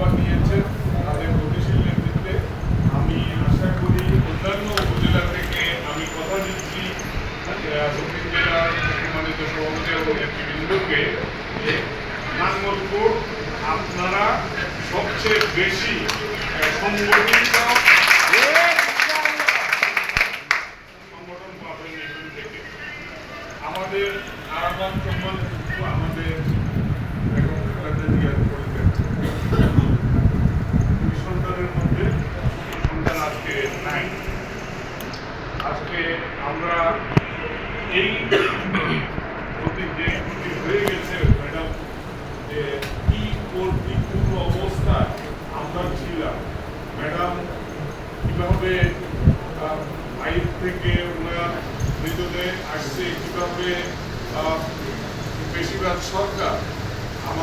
October নিয়েছে তাদের গতিশীল নেতৃত্বে। আমি আশা করি অন্যান্য উপজেলা থেকে আমি কথা দিচ্ছি দক্ষিণ জেলার সম্মানিত সভাপতি এবং নেতৃবৃন্দকে নাঙ্গলকোট আপনারা সবচেয়ে বেশি সংগঠিত সংগঠন পাবেন এখান থেকে। আমাদের আরাম আমাদের এখন খেলাধুলা সন্তানের মধ্যে সন্তান আজকে নাই। আজকে আমরা এই অতীত যে ক্ষতি হয়ে গেছে ম্যাডাম যে কি কোন কি পূর্ণ অবস্থায় আমরা ছিলাম। ম্যাডাম কীভাবে বাইর থেকে ওনার মৃতদেহ আসছে, কীভাবে বেশিরভাগ সরকার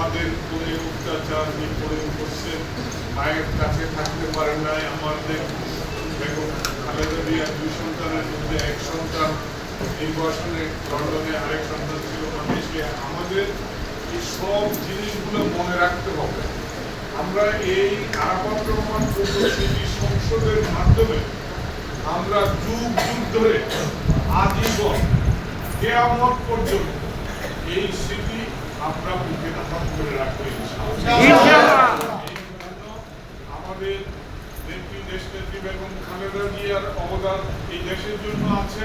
আমাদের করে অত্যাচার নিপীড়ন করছে মায়ের কাছে থাকতে পারেন নাই, আমাদের খালেদা দুই সন্তানের মধ্যে এক সন্তান। নির্বাসনে লন্ডনে আরেক সন্তান ছিল আমাদের এই সব জিনিসগুলো মনে রাখতে হবে। আমরা এই সংসদের মাধ্যমে আমরা যুগ যুগ ধরে আজীবন কেয়ামত পর্যন্ত এই স্মৃতি আমরা বুকে ধারণ করে রাখব ইনশাআল্লাহ। ইনশাআল্লাহ। এই জন্য আমাদের নেত্রী বেগম খালেদা জিয়ার অবদান এই দেশের জন্য আছে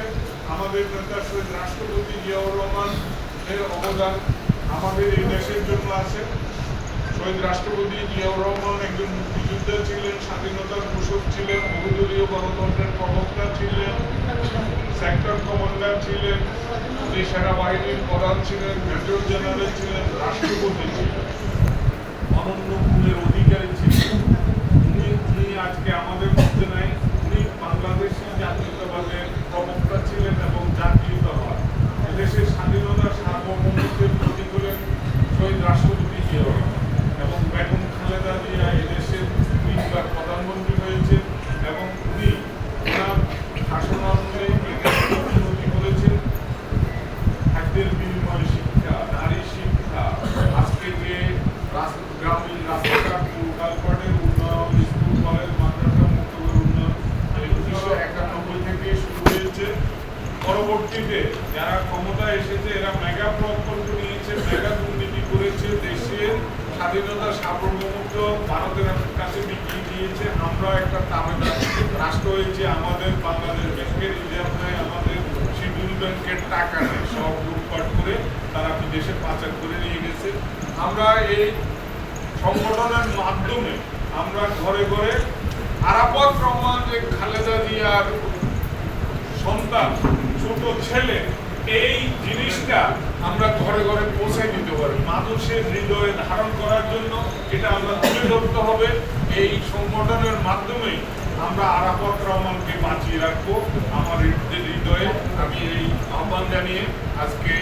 আমাদের নেতা শহীদ রাষ্ট্রপতি জিয়াউর রহমান এর অবদান আমাদের এই দেশের জন্য আছে শহীদ রাষ্ট্রপতি জিয়াউর রহমান একজন মুক্তিযোদ্ধা ছিলেন স্বাধীনতার ঘোষক ছিলেন বহুদলীয় গণতন্ত্রের প্রবক্তা ছিলেন সেক্টর কমান্ডার ছিলেন উনি সেনাবাহিনীর প্রধান ছিলেন মেজর জেনারেল ছিলেন, রাষ্ট্রপতি ছিলেন অনন্য গুণের অধিকারী ছিলেন উনি আজকে আমাদের মধ্যে নাই উনি বাংলাদেশি জাতীয়তাবাদের প্রবক্তা ছিলেন এবং জাতীয়তাবাদ এদেশের স্বাধীনতার সার্বভৌমত্বের প্রতীক হলেন শহীদ রাষ্ট্রপতি জিয়াউর রহমান। এবং বেগম খালেদা জিয়া এদেশের তিনবার প্রধানমন্ত্রী হয়েছে এবং উনি ওনার শাসন অনুযায়ী এই দেশকে উন্নতি করেছেন খাদ্যের বিনিময় শিক্ষা নারী শিক্ষা আজকে যে রাস- গ্রামীণ রাস্তাঘাট কালপাটের উন্নয়ন স্কুল কলেজ মাদ্রাসা মুক্তবের উন্নয়ন এই উনিশশো একানব্বই থেকে শুরু হয়েছে পরবর্তীতে যারা ক্ষমতায় এসেছে, এরা মেগা প্রকল্প নিয়েছে মেগা দুর্নীতি করেছে দেশের স্বাধীনতা সার্বভৌমত্ব ভারতের কাছে বিক্রি দিয়েছে। আমরা একটা তাবেদার রাষ্ট্র হয়েছে, আমাদের বাংলাদেশ ব্যাংকের রিজার্ভ নেই, আমাদের শিডিউল ব্যাংকের টাকা নেই। সব লুটপাট করে তারা বিদেশে পাচার করে নিয়ে গেছে। আমরা এই সংগঠনের মাধ্যমে আমরা ঘরে ঘরে আরাপত রহমান যে খালেদা জিয়ার সন্তান ছোট ছেলে, এই জিনিসটা আমরা ঘরে ঘরে পৌঁছে দিতে পারি। মানুষের হৃদয়ে ধারণ করার জন্য এটা আমরা তুলে ধরতে হবে। এই সংগঠনের মাধ্যমেই আমরা আরাফত রহমানকে বাঁচিয়ে রাখব। আমার হৃদয়ে আমি এই আহ্বান জানিয়ে আজকে